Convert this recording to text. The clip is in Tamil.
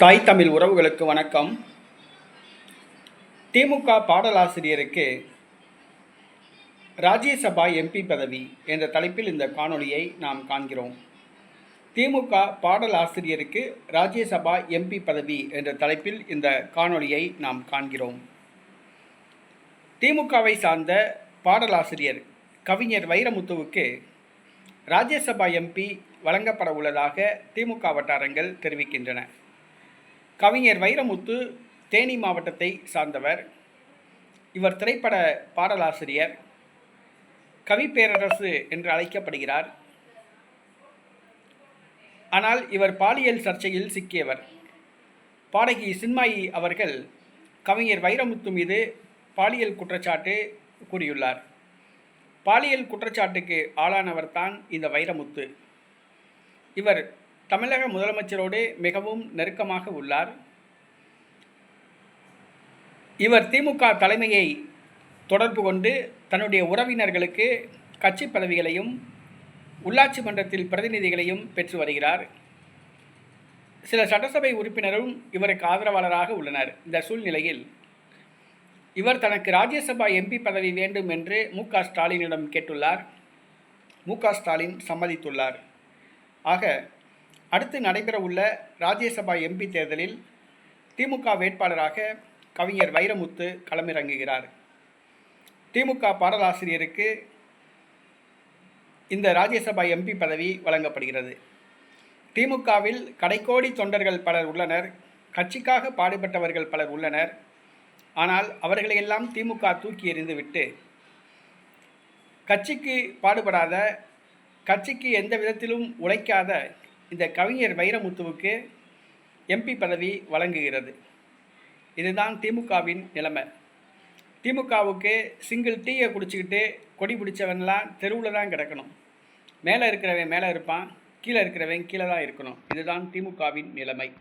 தாய் தமிழ் உறவுகளுக்கு வணக்கம். திமுக பாடலாசிரியருக்கு ராஜ்யசபா எம்பி பதவி என்ற தலைப்பில் இந்த காணொளியை நாம் காண்கிறோம். திமுக பாடலாசிரியருக்கு ராஜ்யசபா எம்பி பதவி என்ற தலைப்பில் இந்த காணொளியை நாம் காண்கிறோம். திமுகவை சார்ந்த பாடலாசிரியர் கவிஞர் வைரமுத்துவுக்கு ராஜ்யசபா எம்பி வழங்கப்பட உள்ளதாக திமுக வட்டாரங்கள் தெரிவிக்கின்றன. கவிஞர் வைரமுத்து தேனி மாவட்டத்தை சார்ந்தவர். இவர் திரைப்பட பாடலாசிரியர். கவிப்பேரரசு என்று அழைக்கப்படுகிறார். ஆனால் இவர் பாலியல் சர்ச்சையில் சிக்கியவர். பாடகி சின்மாயி அவர்கள் கவிஞர் வைரமுத்து மீது பாலியல் குற்றச்சாட்டு கூறியுள்ளார். பாலியல் குற்றச்சாட்டுக்கு ஆளானவர் தான் இந்த வைரமுத்து. இவர் தமிழக முதலமைச்சரோடு மிகவும் நெருக்கமாக உள்ளார். இவர் திமுக தலைமையை தொடர்பு கொண்டு தன்னுடைய உறவினர்களுக்கு கட்சி பதவிகளையும் உள்ளாட்சி மன்றத்தில் பிரதிநிதிகளையும் பெற்று வருகிறார். சில சட்டசபை உறுப்பினரும் இவருக்கு ஆதரவாளராக உள்ளனர். இந்த சூழ்நிலையில் இவர் தனக்கு ராஜ்யசபா எம்பி பதவி வேண்டும் என்று மு க ஸ்டாலினிடம் கேட்டுள்ளார். மு க ஸ்டாலின் சம்மதித்துள்ளார். ஆக அடுத்து நடைபெறவுள்ள ராஜ்யசபா எம்பி தேர்தலில் திமுக வேட்பாளராக கவிஞர் வைரமுத்து களமிறங்குகிறார். திமுக பாடலாசிரியருக்கு இந்த ராஜ்யசபா எம்பி பதவி வழங்கப்படுகிறது. திமுகவில் கடைக்கோடி தொண்டர்கள் பலர் உள்ளனர். கட்சிக்காக பாடுபட்டவர்கள் பலர் உள்ளனர். ஆனால் அவர்களையெல்லாம் திமுக தூக்கி எறிந்துவிட்டு கட்சிக்கு பாடுபடாத கட்சிக்கு எந்த விதத்திலும் உழைக்காத இந்த கவிஞர் வைரமுத்துவுக்கு எம்பி பதவி வழங்குகிறது. இதுதான் திமுகவின் நிலைமை. திமுகவுக்கு சிங்கிள் டீயை குடிச்சிக்கிட்டு கொடி பிடிச்சவன்லாம் தெருவில் தான் கிடக்கணும். மேலே இருக்கிறவன் மேலே இருப்பான் கீழே இருக்கிறவன் கீழே தான் இருக்கணும். இதுதான் திமுகவின் நிலைமை.